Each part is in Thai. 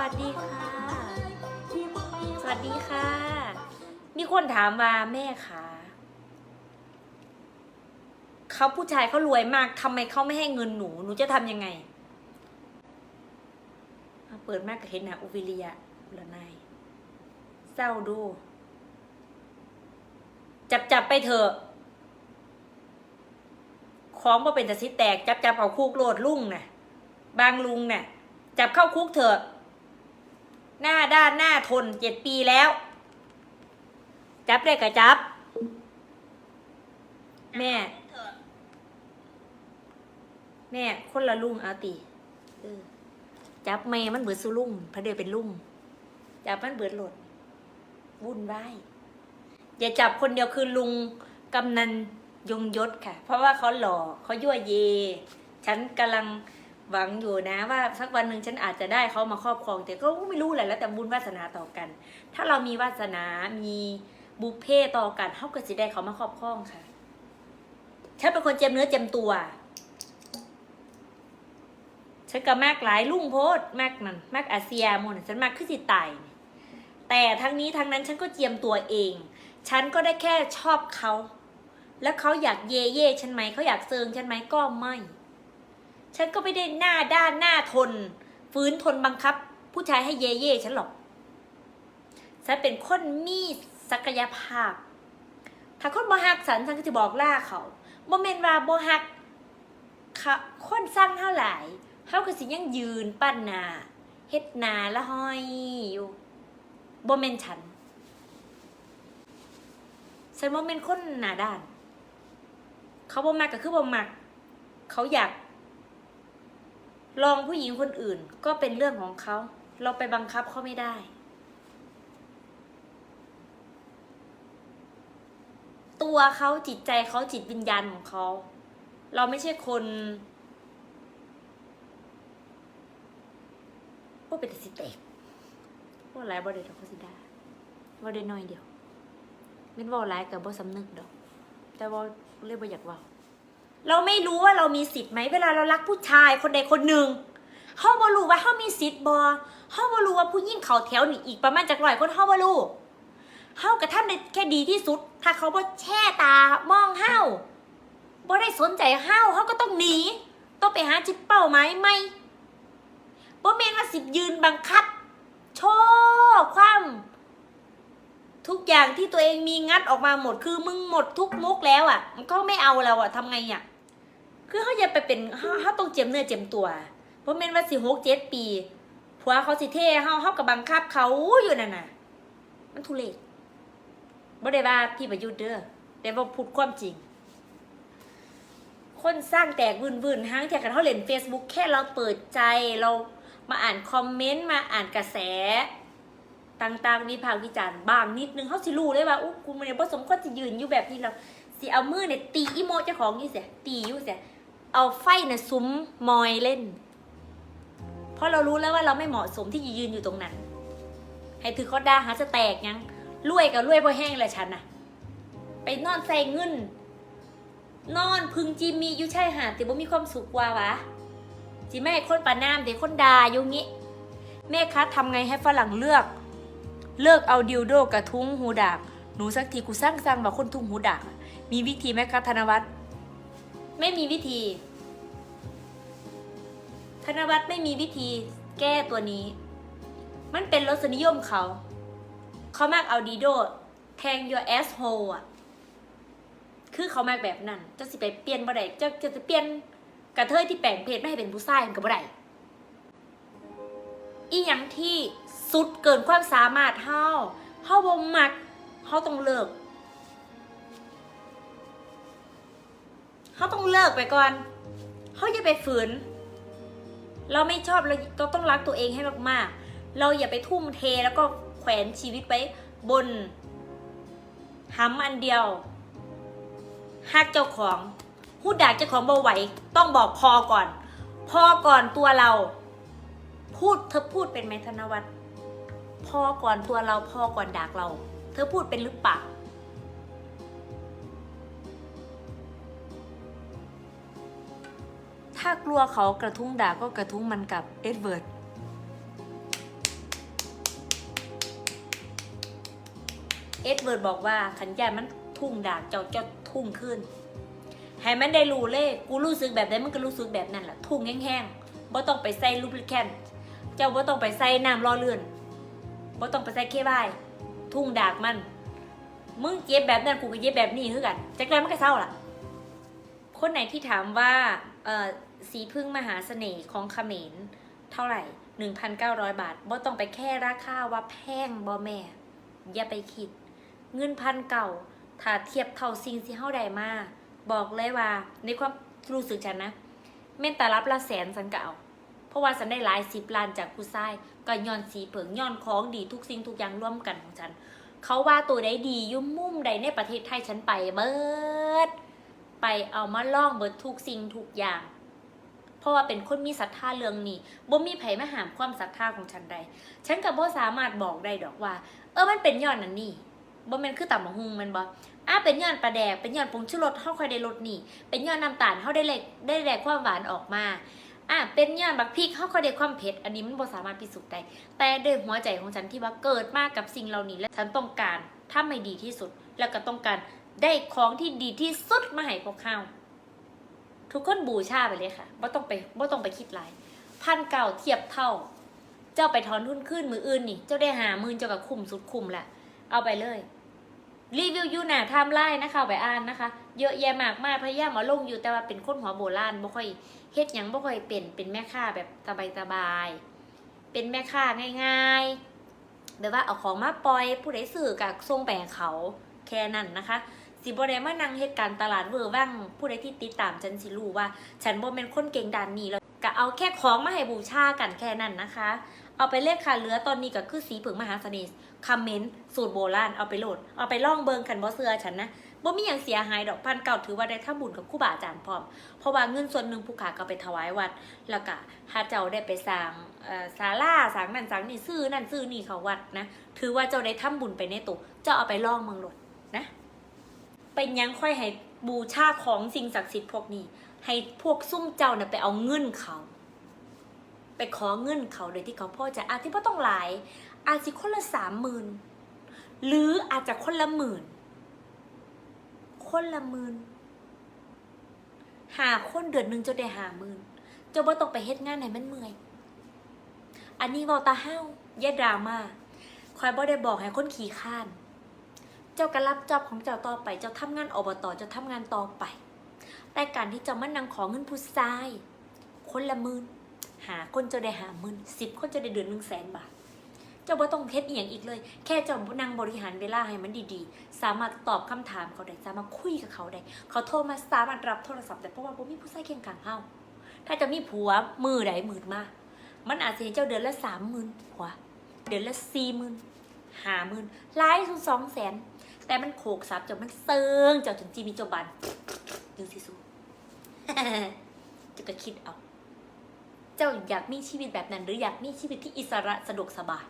วัสดีค่ะ สวัสดีค่ะ มีคนถามว่าแม่คะเขาผู้ชายเขารวยมากทำไมเขาไม่ให้เงินหนู หนูจะทำยังไงเอาเปิดมากก็เห็นนะอุวิเลียอุลนายเศร้าดู จับจับไปเถอะของว่าเป็นแต่สิแตก จับจับเอาคุกโลดลุ่งน่ะ บางลุงน่ะ จับเข้าคุกเถอะ หน้าด้านหน้าทนเจ็ดปีแล้ว จับได้กะจับ แม่ แม่ คนละลุงเอาตีเออจับแม่มันเบิดสุลุงพระเดียวเป็นลุงจับมันเบิดโหลดวุ่นวายอย่าจับคนเดียวคือลุงกำนันยงยศค่ะ เพราะว่าเขาหล่อเขายั่วเย ฉันกำลัง หวังอยู่นะว่าสักวันหนึ่งฉันอาจจะได้เขามาครอบครอง แต่ก็ไม่รู้แหละแล้วแต่บุญวาสนาต่อกัน ถ้าเรามีวาสนามีบุพเพต่อกันเขาก็จะได้เขามาครอบครองค่ะฉันเป็นคนเจียมเนื้อเจียมตัวฉันก็มากหลายลุ่งโพดมากนั่นมากอาเซียมดฉันมากขึ้นสิตายแต่ทั้งนี้ทั้งนั้นฉันก็เจียมตัวเอง ฉันก็ได้แค่ชอบเขา แล้วเขาอยากเย่เย่ฉันไหมเขาอยากเซิงฉันไหมก็ไม่ ฉันก็ไม่ได้หน้าด้านหน้าทน ฟื้นทนบังคับ ผู้ชายให้เย่เย่ฉันหรอก ฉันเป็นคนมีศักยภาพ ถ้าคนบ่ฮักฉันฉันก็จะบอกล่าเขาบ่แม่นว่าบ่ฮักค่ะคนสร้างเท่าไหร่เขาก็สิยังยืนปั้นนาเฮ็ดนาละห้อยอยู่บ่แม่นฉันฉันบ่แม่นคนหน้าด้าน เขาบ่มักก็คือบ่มัก เขาอยาก ลองผู้หญิงคนอื่นก็เป็นเรื่องของเขา เราไปบังคับเขาไม่ได้ ตัวเขาจิตใจเขาจิตวิญญาณของเขา เราไม่ใช่คนพวกเป็นแต่สิเตกพวกไรบ่ได้ดอกเขาสิได้บ่ได้น้อยเดียวเม่นเว่าไรกับบ่สำนึกดอก แต่ว่าเรียกบ่อยากว่า เราไม่รู้ว่าเรามีสิทธิ์ไหมเวลาเรารักผู้ชายคนใดคนหนึ่งเฮาบ่รู้ว่าเฮามีสิทธิ์บ่เฮาบ่รู้ว่าผู้หญิงเขาแถวนี่อีกประมาณจักร้อยคนเฮาบ่รู้เฮากระทำได้แค่ดีที่สุด ถ้าเขาบ่แช่ตามองเฮาบ่ได้สนใจเฮาเฮาก็ต้องหนีต้องไปหาจิตเป้าหมายใหม่บ่แม่นว่าสิยืนบังคับ โชว์ความทุกอย่างที่ตัวเองมีงัดออกมาหมดคือมึงหมดทุกมุกแล้วอะ มันก็ไม่เอาแล้วอะทำไงอะ คือเขาจะไปเป็นเขาเขาต้องเจียมเนื้อเจียมตัว เพราะแม่นว่าสิหกเจ็ดปีผัวเขาสิเท่เขาเขากับบังคับเขาอยู่นั่นน่ะ มันทุเรศบ่ได้ว่าพี่ประยุทธ์เด้อแต่ว่าพูดความจริง คนสร้างแตกวืนๆห้างแทกกันเขาเล่น Facebook แค่เราเปิดใจเรามาอ่านคอมเมนต์มาอ่านกระแส ต่างๆวิพากษ์วิจารณ์บางนิดนึงเขาสิรู้เลยว่าอู้กูมันเนี่ยผสมควรจะยืนอยู่แบบนี้แล้วสิเอามือเนี่ยตีอีโมเจ้าของอยู่เสียตีอยู่เสีย เอาไฟนี่ยซุ้มมอยเล่น เพราะเรารู้แล้วว่าเราไม่เหมาะสมที่จะยืนอยู่ตรงนั้น ให้ถือเขาด่าหาจะแตกยังรวยกับรวยพอแห้งเลยฉันน่ะ ไปนอนใส่เงิน นอนพึงจีมีอยู่ชายหาดแต่บ่มีความสุขกว่าวะจีแม่ให้คนปาน้ำเด็กคนดาอยู่งี้แม่คะทำไงให้ฝรั่งเลือก เลิกเอาดิวโดกระทุ้งหูดักหนูสักทีกูสร้างสร้างมาคนทุ่งหูดักมีวิธีไหมคะธนวัฒน์ ไม่มีวิธี ธนวัฒน์ไม่มีวิธีแก้ตัวนี้ มันเป็นรสนิยมเขา เขามากเอาดีโดแทง your asshole อะ คือเขามากแบบนั้นจะสิไปเปลี่ยนบ่ได้จะจะจะเปลี่ยนกระเทยที่แปลงเพศไม่ให้เป็นผู้ชายมันก็บ่ได้อีหยังที่สุดเกินความสามารถเฮาเฮาบ่มักเฮาต้องเลิก เฮาต้องเลิกไปก่อนเฮาอย่าไปฝืน เราไม่ชอบเราเราต้องรักตัวเองให้มากๆ เราอย่าไปทุ่มเทแล้วก็แขวนชีวิตไว้บนหำอันเดียวฮักเจ้าของพูดด่าเจ้าของบ่ไหว ต้องบอกพอก่อน พอก่อนตัวเรา พูดเธอพูดเป็นไหมธนวัฒน์พอก่อนตัวเราพอก่อนด่าเรา เธอพูดเป็นหรือเปล่า ถ้ากลัวเขากระทุ้งด่าก็กระทุ้งมันกับเอ็ดเวิร์ดเอ็ดเวิร์ดบอกว่าขันยามันทุ่งด่าเจ้าเจ้าทุ่งขึ้นให้มันได้รู้เลยกูรู้สึกแบบนั้นมันก็รู้สึกแบบนั้นแหละทุ่งแห้งๆบ่ต้องไปใส่ลูบลิแคนเจ้าบ่ต้องไปใส่น้ำรอเลื่อนบ่ต้องไปใส่เคบายทุ่งด่ากมัน มึงเย็บแบบนั้นกูก็เย็บแบบนี้คือกันจากนั้มันก็เศร้าล่ะ คนไหนที่ถามว่าเออ สีพึ่งมหาเสน่ห์ของเขมรเท่าไหร่ 1,900 บาทบ่ต้องไปแค่ราคาว่าแพงบ่แม่ อย่าไปคิด เงินพันเก่า ถ้าเทียบเท่าสิ่งที่เฮาได้มา บอกเลยว่า ในความรู้สึกฉันนะแม่นแต่รับละแสนสันเก็เอาเพราะว่าฉันได้หลายสิบล้านจากผู้ชายก็ย้อนสีเผิงย้อนของดีทุกสิ่งทุกอย่างร่วมกันของฉัน เขาว่าตัวใดดียุ่มมุ่มใดในประเทศไทยฉันไปเบิด ไปเอามาล่องเบิดทุกสิ่งทุกอย่าง เพราะว่าเป็นคนมีศรัทธาเรื่องนี้บ่มีไผมาหามความศรัทธาของฉันใดฉันกับบ่สามารถบอกได้ดอกว่า เออมันเป็นย้อนนั่นนี่บ่แม่นคือต่ำบักฮุงมันบ่อะเป็นย้อนปลาแดกเป็นย้อนผงชูรสเฮาค่อยได้รสนี่ เป็นย้อนน้ำตาลเฮาได้เล็กได้แลกความหวานออกมาอะเป็นย้อนบักพริกเฮาค่อยได้ความเผ็ดอันนี้มันบ่สามารถพิสูจน์ได้แต่ด้วยหัวใจของฉันที่ว่าเกิดมากับสิ่งเหล่านี้และฉันต้องการถ้าไม่ดีที่สุด แล้วก็ต้องการได้ของที่ดีที่สุดมาให้พวกเขา ทุกคนบูชาไปเลยค่ะบ่ต้องไปบ่ต้องไปคิดหลายพันเก่าเทียบเท่า เจ้าไปถอนทุนขึ้นมืออื่นนี่ เจ้าได้หามื่นเจ้ากับคุ้มสุดคุ้มแหละเอาไปเลย รีวิวอยู่หน้าไทม์ไลน์นะคะไปอ่านนะคะ เยอะแยะมากมายพยายามเอาลงอยู่แต่ว่าเป็นคนหัวโบราณบ่ค่อยเฮ็ดหยังบ่ค่อยเป็นเป็นแม่ค้าแบบสบายๆเป็นแม่ค้าง่ายๆแบบว่าเอาของมาปล่อยผู้ใดซื้อกับส่งไปให้เขาแค่นั้นนะคะ สิบ่ได้มานั่งเฮ็ดการณ์ตลาดเวอร์ว่างผู้ใดที่ติดตามฉันสิรู้ว่า ฉันบ่เป็นคนเก่งด้านนี้แล้วก็เอาแค่ของมาให้บูชากันแค่นั้นนะคะ เอาไปเลขค่ะเหลือตอนนี้ก็คือสีเผิงมหาเสน่ห์คอมเมนต์สูตรโบราณเอาไปโหลด เอาไปล่องเบิงขันบ่เสือฉันนะบ่มีอย่างเสียหายดอกพันเก่าถือว่าได้ทำบุญกับคู่บาอาจารย์พร้อม เพราะว่าเงินส่วนหนึ่งผู้ขาก็ไปถวายวัด แล้วก็ถ้าเจ้าได้ไปสร้างเอ่อศาลาสร้างนั่นสร้างนี่ซื้อนั่นซื้อนี่เขาวัดนะ ถือว่าเจ้าได้ทำบุญไปในตัวเจ้าเอาไปล่องเมืองโหลดนะ เป็นยังค่อยให้บูชาของสิ่งศักดิ์สิทธิ์พวกนี้ ให้พวกซุ่มเจ้าน่ะไปเอาเงินเขา ไปขอเงินเขาโดยที่เขาพ่อจะอาจที่พ่ต้องหลาย อาจจะคนละสามหมื่นหรืออาจจะคนละหมื่น คนละหมื่นหาคนเดือนหนึ่งจะได้หาหมื่นเจ้าบ่ต้องไปเฮ็ดงานไหนมันเมื่อย อันนี้เวาตาห้าวอย่ดราม่าคอยบ่ได้บอกให้คนขี่ข้าน เจ้าก็รับจอบของเจ้าต่อไป เจ้าทำงานอบตเจ้าทำงานต่อไป แต่การที่เจ้ามานั่งขอเงินผู้ชาย คนละหมื่นหาคนจะได้หาหมื่นสิบคนจะได้เดือนหนึ่งแสนบาท เจ้าบ่ต้องเฮ็ดอีหยังอีกเลย แค่เจ้านั่งบริหารเวลาให้มันดีๆ สามารถตอบคำถามเขาได้สามารถคุยกับเขาได้เขาโทรมาสามารถรับโทรศัพท์ได้เพราะว่าบ่มีผู้ชายเคียงข้างเฮาถ้าจะมีผัวมือใดมือมา มันอาจจะเจ้าเดือนละสามหมื่นผัว เดือนละสี่หมื่นห้าหมื่นหลายสุดสองแสน แต่มันโขกซับจนมันเซิงเจ้าถึงจีมีจบันดึงสิสูจะก็คิดเอา เจ้าอยากมีชีวิตแบบนั้น หรืออยากมีชีวิตที่อิสระสะดวกสบาย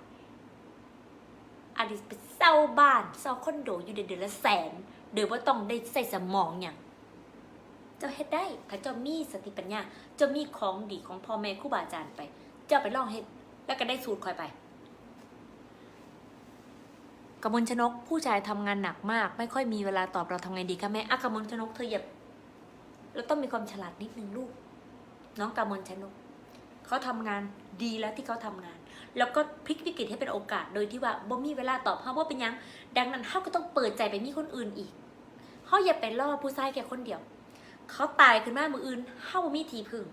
อาจจะไปเศร้าบ้านเศร้าคอนโดอยู่เดือนละแสนโดยว่าต้องได้ใส่สมองอย่างเจ้าเฮ็ดได้ถ้าเจ้ามีสติปัญญาเจ้ามีของดีของพ่อแม่ครูบาอาจารย์ไป เจ้าไปลองเฮ็ดแล้วก็ได้สูตรคอยไป กมลชนกผู้ชายทำงานหนักมาก ไม่ค่อยมีเวลาตอบเราทำไงดีคะแม่อะกมลชนกเธออย่าเราต้องมีความฉลาดนิดนึงลูก น้องกมลชนกเขาทำงานดีแล้วที่เขาทำงาน แล้วก็พลิกวิกฤตให้เป็นโอกาสโดยที่ว่าบ่มีเวลาตอบเขาว่าเป็นยัง ดังนั้นเขาก็ต้องเปิดใจไปมีคนอื่นอีกเขาอย่าไปล่อผู้ชายแค่คนเดียวเขาตายขึ้นมามืออื่นเขาบ่มีทีพึ่ง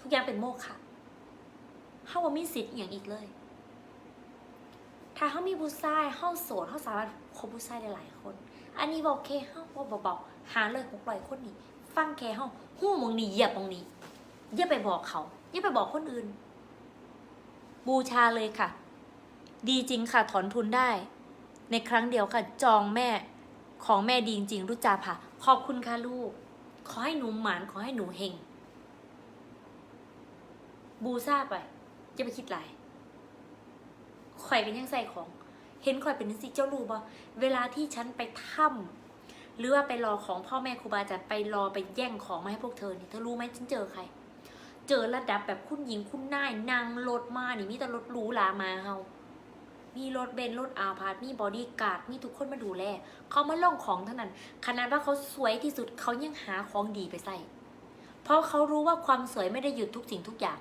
ทุกอย่างเป็นโมฆะเขาบ่มีสิทธิ์อย่างอีกเลย ถ้าเขามีผู้ชายเขาโสดเขาสามารถคบผู้ชายได้หลายคน อันนี้บอกเคเขาบอกเบาๆหาเลยหกร้อยคนนี้ฟังแค่เขาหู้มองนี้เหยียบมองนี้อย่าไปบอกเขาอย่าไปบอกคนอื่น บูชาเลยค่ะ ดีจริงค่ะถอนทุนได้ ในครั้งเดียวค่ะ จองแม่ของแม่ดีจริงๆรุจาภาขอบคุณค่ะลูก ขอให้หนูหมานขอให้หนูเฮงบูซาไปอย่าไปคิดหลาย ข่อยเป็นยังใส่ของ เห็นข่อยเป็นสิเจ้ารู้บ่เวลาที่ฉันไปถ้ำหรือว่าไปรอของพ่อแม่ครูบาอาจารย์ไปรอไปแย่งของมาให้พวกเธอเนี่ยเธอรู้ไหมฉันเจอใคร เจอระดับแบบคุณหญิงคุณนายนางรถมานี่มีแต่รถหรูหรามาเฮามีรถเบนซ์รถอาพาร์ตมีบอดี้การ์ดมีทุกคนมาดูแลเขามาล่องของเท่านั้นขนาดว่าเขาสวยที่สุดเขายังหาของดีไปใส่เพราะเขารู้ว่าความสวยไม่ได้หยุดทุกสิ่งทุกอย่าง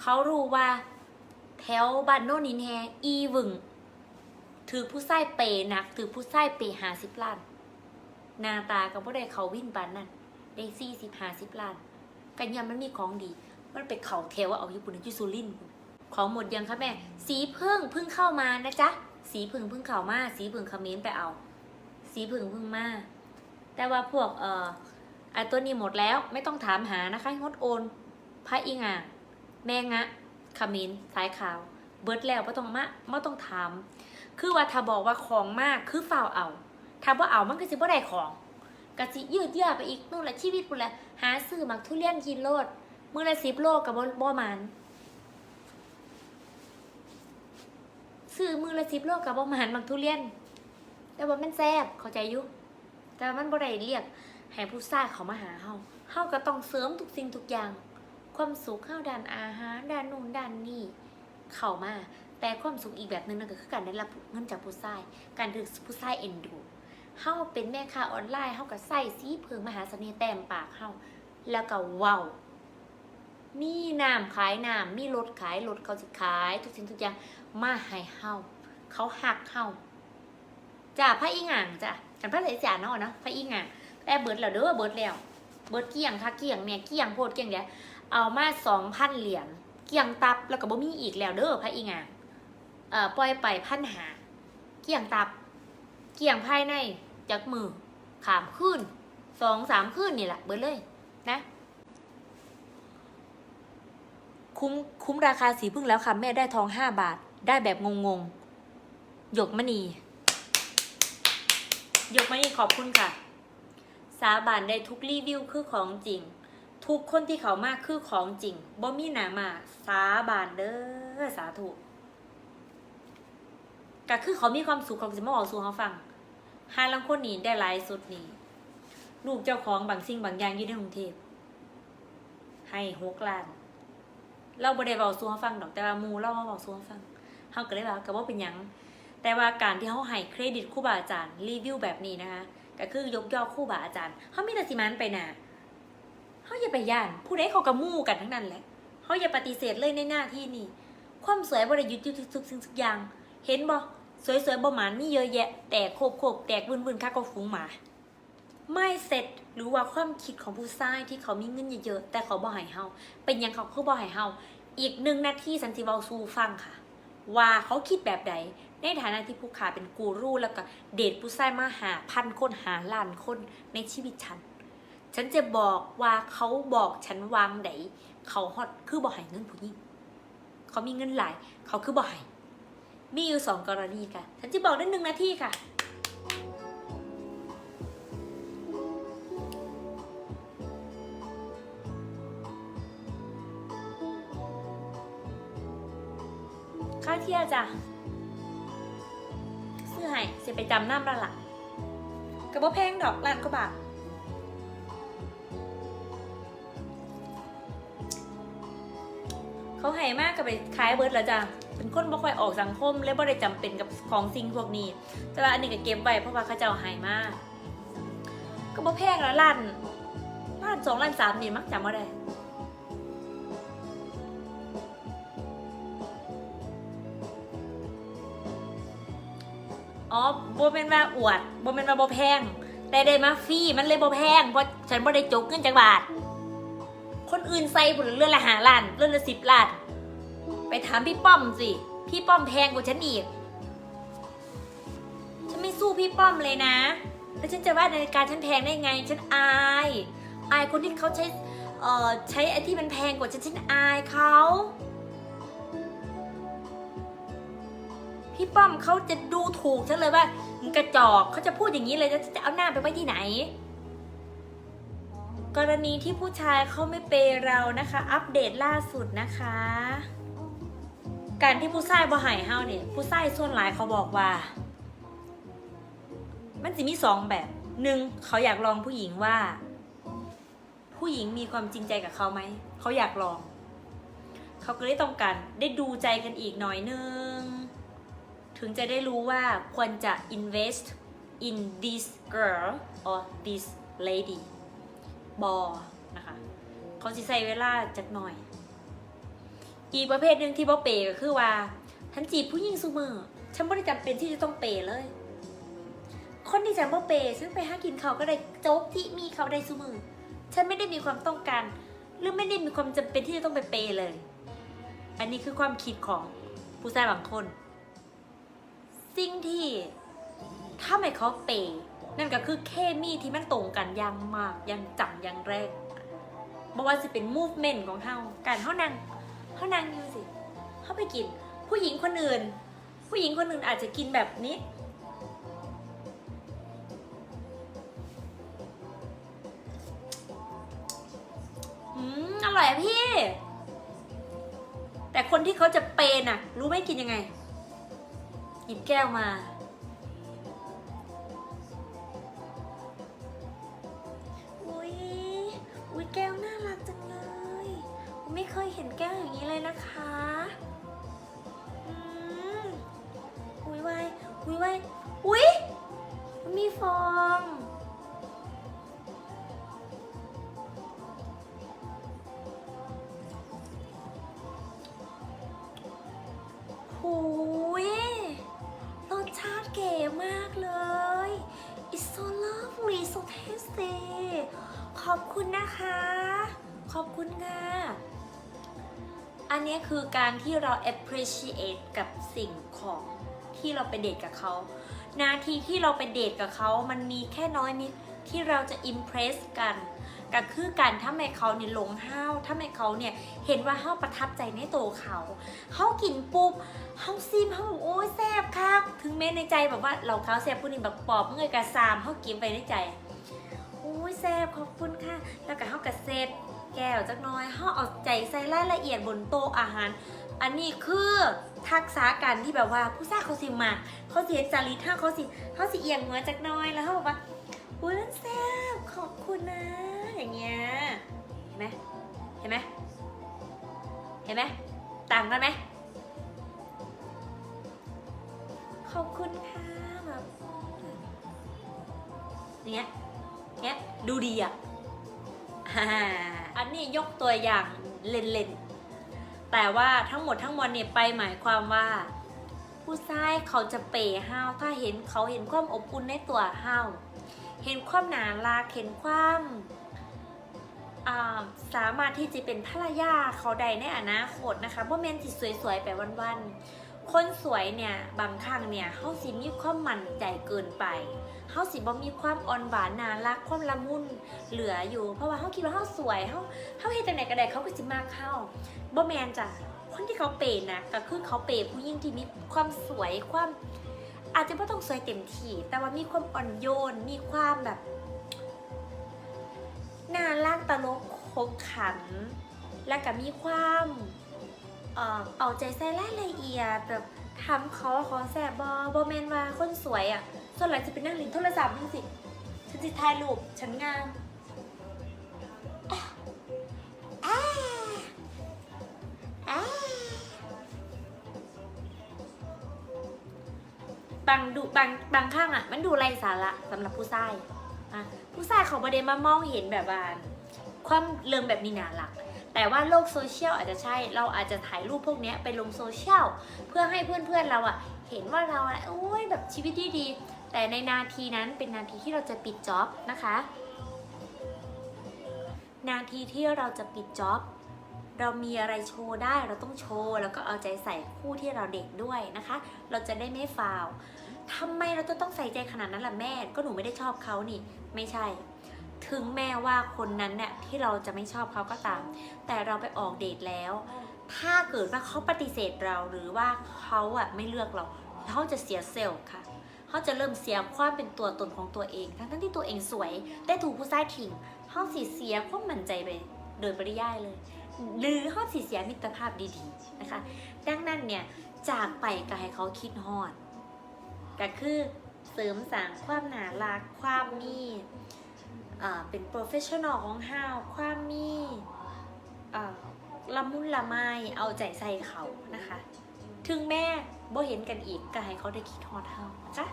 เขารู้ว่า แถวบ้านโน่นนินแฮอีวึงถือผู้ใส่เปย์หนักถือผู้ใส่เปย์หาสิบล้านหนาตาก็บ่ได้เขาวิ่นปานนั่นได้สี่สิบหาสิบล้าน กันยามมันมีของดี มันไปเขาเทวเอาญี่ปุ่นที่สุรินของหมดยังคะแม่ สีพึ่งพึ่งเข้ามานะจ๊ะสีพึ่งพึ่งเข้ามา สีพึ่งคอมเขมนต์ไปเอา สีพึ่งพึ่งมา แต่ว่าพวกเอ่อไอตัวนี้หมดแล้วไม่ต้องถามหานะคะงดโอนพระอิงอ่างแมงะ ขมิ้นสายขาว เบิดแล้วไม่ต้องมาไม่ต้องถาม คือว่าถ้าบอกว่าของมากคือฝ่าเอา ถ้าว่าเอามันก็สิบ่ได้ของกะสิยืดเยื้อไปอีกนู่นละชีวิตปุ่นละหาซื้อมักทุเรียนกินโลดมือละสิบโลกับบ่บมันซื้อมือละสิบโลกับบ่มันมักทุเรียน แต่ว่ามันแซ่บเข้าใจยู่แต่ว่ามันบ่ได้เรียกให้ผู้ซ่ายเขามาหาเฮาเฮาก็ต้องเสริมทุกสิ่งทุกอย่าง ความสุขเฮาด้านอาหารด้านนู่นด้านนี่เข้ามา แต่ความสุขอีกแบบหนึ่งนั่นก็คือการได้รับเงินจากผู้ชาย การถูกผู้ชายเอ็นดูเฮาเป็นแม่ค้าออนไลน์เฮาก็ใส่สีเพิงมหาเสน่ห์แต้มปากเฮาแล้วก็ว้าวมีน้ำขายน้ำมีรถขายรถเขาสิขาย ทุกสิ่งทุกอย่างมาให้เฮาเขาหักเฮาจ้าพระอีหง่างจ้ะฉันพระเสสานเนาะเนาะพระอีหง่างแต่เบิดแล้วเด้อเบิดแล้ว เบิดเกี่ยงค่ะเกี่ยงเนี่ยเกี่ยงโพดเกี่ยงเดียว เอามาสองพันเหรียญเกี่ยงตับแล้วก็บ่มีอีกแล้วเด้อพระอีหง่างเอ่อปล่อยไปพันหาเกี่ยงตับ เกี่ยงภายในจากมือขามขึ้นสองสามขึ้นนี่แหละเบิดเลยนะ คุ้มคุ้มราคาสีพึ่งแล้วค่ะ แม่ได้ทองห้าบาท ได้แบบงงๆหยกมณีหยกมณีขอบคุณค่ะ สาบานได้ทุกรีวิวคือของจริง ทุกคนที่เขามากคือของจริงบ่มีหนามาสาบานเด้อสาธุก็คือเขามีความสุขเขาจะมาบอกสู่เขาฟังหาลังคนนี้ได้หลายสุดนี่ลูกเจ้าของบางสิ่งบางอย่างอยู่ในกรุงเทพให้หกล้าน เราบ่ได้เว้าสู่เขาฟังดอกแต่ว่ามูเรามาเว้าสู่เขาฟังเฮาก็เลยว่าก็บ่เป็นหยังแต่ว่าการที่เฮาให้เครดิตครูบาอาจารย์รีวิวแบบนี้นะคะก็คือยกย่อครูบาอาจารย์เฮามีแต่สิมันไปหน้า เฮาอย่าไปย่าน ผู้ใดเขาก็หมู่กันทั้งนั้นแหละเฮาอย่าปฏิเสธเลยในหน้าที่นี้ความสวยบ่ได้หยุดอยู่ทุกสิ่งทุกอย่าง เห็นบ่สวยๆบ่หมานมีเยอะแยะ แต่โคบโคบแตกวุ่นวุ่นค่าก็ฟุ้งหมา ไม่เสร็จหรือว่าความคิดของผู้ชายที่เขามีเงินเยอะๆแต่เขาบ่ให้เฮาเป็นยังเขาคือบ่ให้เฮาอีกหนึ่งนาทีสันติวาสู่ฟังค่ะ ว่าเขาคิดแบบใดในฐานะที่ผู้ขาเป็นกูรูแล้วก็เดทผู้ชายมาหาพันคนหาล้านคนในชีวิตฉัน ฉันจะบอกว่าเขาบอกฉันวางไหนเขาฮอตคือบ่ให้เงินผู้หญิงเขามีเงินหลาย เขาคือบ่ให้มีอยู่สองกรณีค่ะ ฉันจะบอกได้หนึ่งนาทีค่ะค่าเที่ยจ้ะซื้อให้เสียไปจำน้ำละล่ะกระเป๋าแพงดอกล้านกว่าบาท เขาให้มากกับไปขายเบิร์ดแล้วจ้ะเป็นคนบ่ค่อยออกสังคม และบ่ได้จำเป็นกับของสิ่งพวกนี้ แต่ว่าอันนี้ก็เก็บไว้เพราะว่าเขาเจ้าให้มาก ก็บ่แพงแล้วล้านล้านสองล้านสามนี่มักจำบ่ได้อ๋อบ่เป็นว่าอวดบ่เป็นว่าบ่แพงแต่ได้มาฟรีมันเลยบ่แพงเพราะฉันบ่ได้จกเงินจากบาท คนอื่นใส่ผลเรื่อนละหาล้านเรื่อนละสิบล้าน ไปถามพี่ป้อมสิ พี่ป้อมแพงกว่าฉันอีก ฉันไม่สู้พี่ป้อมเลยนะ แล้วฉันจะว่านาฬิกาฉันแพงได้ไง ฉันอาย อายคนที่เขาใช้ เอ่อ ใช้ไอ้ที่มันแพงกว่าฉัน ฉันอายเขา พี่ป้อมเขาจะดูถูกฉันเลยว่ามึงกระจอกเขาจะพูดอย่างนี้เลยแล้วจะเอาหน้าไปไว้ที่ไหน กรณีที่ผู้ชายเขาไม่เปย์เรานะคะ อัปเดตล่าสุดนะคะ การที่ผู้ชายบ่หายเฮาเนี่ยผู้ชายส่วนหลายเขาบอกว่า มันจะมีสองแบบหนึ่งเขาอยากลองผู้หญิงว่า ผู้หญิงมีความจริงใจกับเขาไหมเขาอยากลอง เขาก็เลยต้องการได้ดูใจกันอีกหน่อยนึง ถึงจะได้รู้ว่าควรจะ invest in this girl or this lady บอนะคะ เขาสิใส่เวลาจักหน่อย อีกประเภทหนึ่งที่บ่เปย์ก็คือว่าฉันจีบผู้หญิงซุมือฉันไม่ได้จำเป็นที่จะต้องเปย์เลย คนที่จะบ่เปย์ซึ่งไปหากินเขาก็ได้โจ๊กที่มีเขาได้ซุมือฉันไม่ได้มีความต้องการ หรือไม่ได้มีความจำเป็นที่จะต้องไปเปย์เลย อันนี้คือความคิดของผู้ชายบางคน สิ่งที่ถ้าไม่เขาเปย์ นั่นก็คือเคมีที่มันตรงกันอย่างมากอย่างจังอย่างแรงบอกว่าสิเป็น movement ของเฮาการเฮานั่งเฮานั่งอยู่สิเฮาไปกิน ผู้หญิงคนอื่น ผู้หญิงคนอื่นอาจจะกินแบบนี้ อืม อร่อยอะพี่ แต่คนที่เขาจะเปน่ะรู้ไหมกินยังไง หยิบแก้วมา แก้วน่ารักจังเลย ไม่เคยเห็นแก้วอย่างนี้เลยนะคะอืมอุ้ยวายอุ้ยวายอุ้ย คือการที่เรา appreciate กับสิ่งของที่เราไปเดทกับเขา นาทีที่เราไปเดทกับเขา มันมีแค่น้อยนิดที่เราจะ impress กัน ก็คือการถ้าไม่เขาเนี่ยหลงห้าวถ้าไม่เขาเนี่ยเห็นว่าเฮาประทับใจในตัวเขาเฮากินปุ๊บเฮาซิมเฮาแบบโอ้ยแซ่บคักถึงแม้ในใจแบบว่าเราเขาแซ่บผู้นี้แบบปอบเมื่อยกระซามเฮากินไปในใจโอ้ยแซ่บขอบคุณค่ะ แล้วก็เฮากระเซ็ต แก้วจักหน้อยเฮาเอาใจใส่รายละเอียดบนโต๊ะอาหาร อันนี้คือทักษะการที่แบบว่าผู้ชายเขาสิมาเขาสิเห็นจารีตถ้าเขาสิเขาสิเอียงหัวจักหน้อยแล้วเขาบอกว่าอุ้ยนั่นแซ่บขอบคุณนะ อย่างเงี้ยเห็นไหมเห็นไหมเห็นไหมต่างกันไหมขอบคุณค่ะแบบอย่างเงี้ยเงี้ยดูดีอะฮ่า อันนี้ยกตัวอย่างเล่นๆ แต่ว่าทั้งหมดทั้งมวลเนี่ยไปหมายความว่า ผู้ชายเขาจะเปย์ห้าวถ้าเห็นเขาเห็นความอบอุ่นในตัวห้าวเห็นความหนารักเห็นความาสามารถที่จะเป็นภรรยาเขาใดในอนาคตนะคะเพราะแมนที่สวยๆไปวันๆ คนสวยเนี่ยบางครั้งเนี่ยเขาสิมีความมั่นใจเกินไปเขาสิบ่มีความอ่อนหวานน่ารักความละมุนเหลืออยู่ เพราะว่าเขาคิดว่าเขาสวยเขาเขาเห็นแต่ไหนก็ได้เขาก็สิมากเข้าบ่แมนจ้ะคนที่เขาเปย์นะก็คือเขาเปย์ผู้หญิงที่มีความสวยความ อาจจะไม่ต้องสวยเต็มที่แต่ว่ามีความอ่อนโยนมีความแบบน่ารักตลกขบขัน และก็มีความ เอ่อเอาใจใส่รายละเอียดแบบทำเขาขอแสบบอบอแมนว่าคนสวยอะ ส่วนหลายจะเป็นนั่งลิ้นโทรศัพท์นี่สิฉันจะถ่ายรูปฉันงามอะอ่าอ่าบางดูบางบางข้างอะ มันดูไร้สาระสำหรับผู้ชายอะผู้ชายเขาประเด็นมามองเห็นแบบว่าความเรื่องแบบนี้น่ารัก แต่ว่าโลกโซเชียลอาจจะใช่ เราอาจจะถ่ายรูปพวกนี้ไปลงโซเชียลเพื่อให้เพื่อนๆเราอะเห็นว่าเราอะโอ้ยแบบชีวิตดีๆแต่ในนาทีนั้นเป็นนาทีที่เราจะปิดจ็อบนะคะ นาทีที่เราจะปิดจ็อบเรามีอะไรโชว์ได้เราต้องโชว์แล้วก็เอาใจใส่คู่ที่เราเด็กด้วยนะคะ เราจะได้ไม่ฟาวทำไมเราจะต้องใส่ใจขนาดนั้นล่ะแม่ ก็หนูไม่ได้ชอบเขานี่ ไม่ใช่ ถึงแม้ว่าคนนั้นเนี่ยที่เราจะไม่ชอบเขาก็ตาม แต่เราไปออกเดทแล้ว ถ้าเกิดว่าเขาปฏิเสธเราหรือว่าเขาอะไม่เลือกเราเขาจะเสียเซลล์ค่ะเขาจะเริ่มเสียความเป็นตัวตนของตัวเอง ทั้งที่ตัวเองสวยแต่ถูกผู้ชายทิ้งเขาสิเสียความมั่นใจไปโดยปริยายเลย หรือเขาสิเสียมิตรภาพดีๆนะคะ ดังนั้นเนี่ยจากไปก็ให้เขาคิดฮอดก็คือเสริมสร้างความหนารักความมี เป็นโปรเฟชชั่นอลของเฮาความมีละมุนละไมเอาใจใส่เขานะคะ ถึงแม่บ่เห็นกันอีกก็ให้เขาได้คิดฮอดเฮานะคะ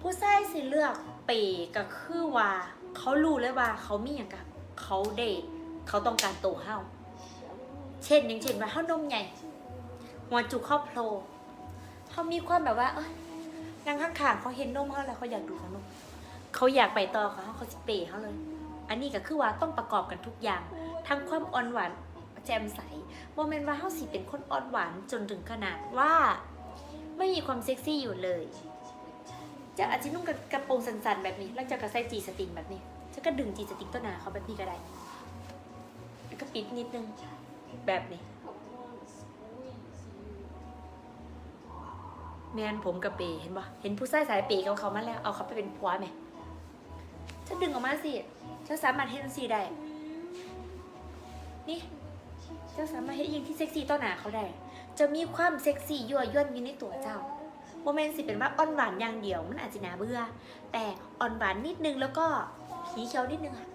ผู้ชายสิเลือกเปย์ก็คือว่าเขารู้เลยว่าเขามีอย่างกับเขาเดทเขาต้องการโตเฮาเช่นอย่างเช่นว่าเฮานมใหญ่หัวจุกครอบโผล่เขามีความแบบว่าเอ้ย นางข้างๆเขาเห็นนมเขาแล้วเขาอยากดูของนมเขาอยากไปต่อเขาเขาสิเปย์เขาเลย อันนี้ก็คือว่าต้องประกอบกันทุกอย่าง ทั้งความอ่อนหวานแจ่มใสโมเมนต์ว่าเฮาสิเป็นคนอ่อนหวานจนถึงขนาดว่า ไม่มีความเซ็กซี่อยู่เลยจะอาจจะนุ่งกระโปรงสั้นๆแบบนี้ แล้วจะกระใส่จีสติงแบบนี้ฉันก็ดึงจีสติงต้นหนาเขาแบบนี้ก็ได้แล้วก็ปิดนิดนึงแบบนี้ แมนผมกับเปย์เห็นปะเห็นผู้ชายสายเปย์เขาเขามาแล้วเอาเขาไปเป็นผัวไหมฉันดึงออกมาสิฉันสามารถเห็นสีได้นี่เจ้าสามารถเห็นยิงที่เซ็กซี่ต่อหนาเขาได้ จะมีความเซ็กซี่ยั่วย่นอยู่ในตัวเจ้าโมเมนต์สิเป็นว่าอ่อนหวานอย่างเดียวมันอาจจะน่าเบื่อ แต่อ่อนหวานนิดนึงแล้วก็ผีเขียวนิดนึงอะ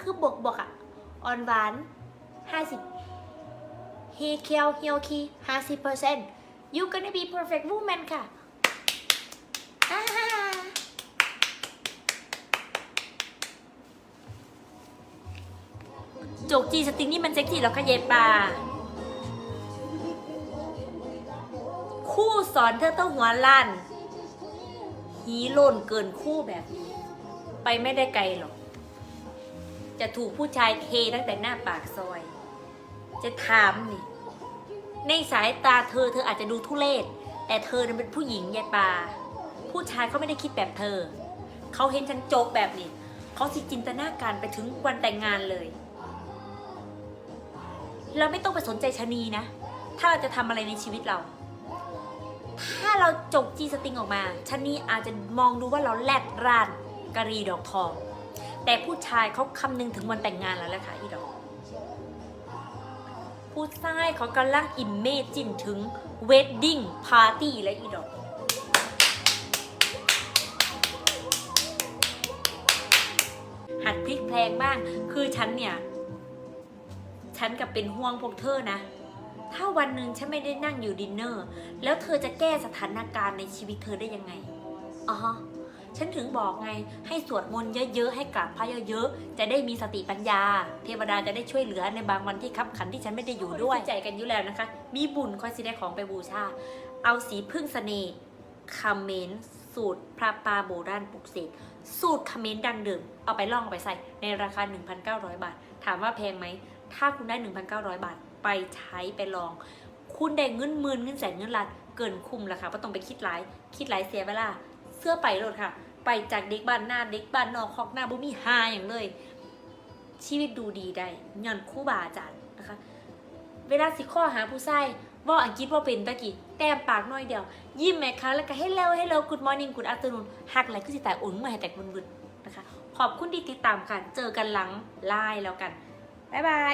คือบวกบวกอะอ่อนหวานห้าสิบฮีเคียวเฮียวคีห้าสิบเปอร์เซ็นต์ you gonna be perfect woman ค่ะ จกจีสติงนี่มันเซ็กซี่แล้วก็เย็บปาคู่สอนเธอต้องหัวลั่น หีโล่นเกินคู่แบบนี้ ไปไม่ได้ไกลหรอก จะถูกผู้ชายเทตั้งแต่หน้าปากซอย จะถามนี่ ในสายตาเธอเธออาจจะดูทุเลศแต่เธอนั้นเป็นผู้หญิงยายปาผู้ชายเขาไม่ได้คิดแบบเธอ เขาเห็นฉันโจกแบบนี้ เขาสิจินตนาการไปถึงวันแต่งงานเลยเราไม่ต้องไปสนใจชะนีนะ ถ้าเราจะทำอะไรในชีวิตเรา ถ้าเราจกจีสติงออกมาชะนีอาจจะมองดูว่าเราแลดร้านกะรีดอกทอง แต่ผู้ชายเขาคำนึงถึงวันแต่งงานแล้วแหละค่ะอีดอก ผู้ชายเขากำลังอิมเมจินถึงเวดดิ้งพาร์ตี้และอีดอกหัดพลิกแพลงบ้าง คือฉันเนี่ย ฉันกับเป็นห่วงพวกเธอนะ ถ้าวันหนึ่งฉันไม่ได้นั่งอยู่ดินเนอร์ แล้วเธอจะแก้สถานการณ์ในชีวิตเธอได้ยังไงอ๋อ ฉันถึงบอกไงให้สวดมนต์เยอะๆให้กราบพระเยอะๆ จะได้มีสติปัญญา เทวดาจะได้ช่วยเหลือในบางวันที่คับขันที่ฉันไม่ได้อยู่ด้วยใจกันอยู่แล้วนะคะ มีบุญคอยสิได้ของไปบูชา เอาสีพึ่งเสน่ห์คาเมนสูตรพระปาโบราณปลุกเสกสูตรคาเมนดังเดิมเอาไปล่องเอาไปใส่ในราคา 1,900 บาท ถามว่าแพงไหม ถ้าคุณได้ 1,900 บาทไปใช้ไปลอง คุณได้เงินหมื่นเงินแสนเงินล้านเกินคุ้มแล้วค่ะเพราะต้องไปคิดหลาย คิดหลายเสียเวลาเสื้อไปโลดค่ะ ไปจากเด็กบ้านหน้าเด็กบ้านนอกคอกหน้าบุมีหาอย่างเลย ชีวิตดูดีได้ย้อนคู่บาอาจารย์นะคะ เวลาสิข้อหาผู้ชายว่าอังกฤษว่าเป็นตะกี้แต้มปากน้อยเดียว ยิ้มไหมคะแล้วก็ให้เร็วให้เร็ว good morning good afternoon หักอะไรคือสิแต่อุ่นเมื่อให้แตกบุญๆนะคะ ขอบคุณที่ติดตามกันเจอกันหลังไลน์แล้วกัน บ๊ายบาย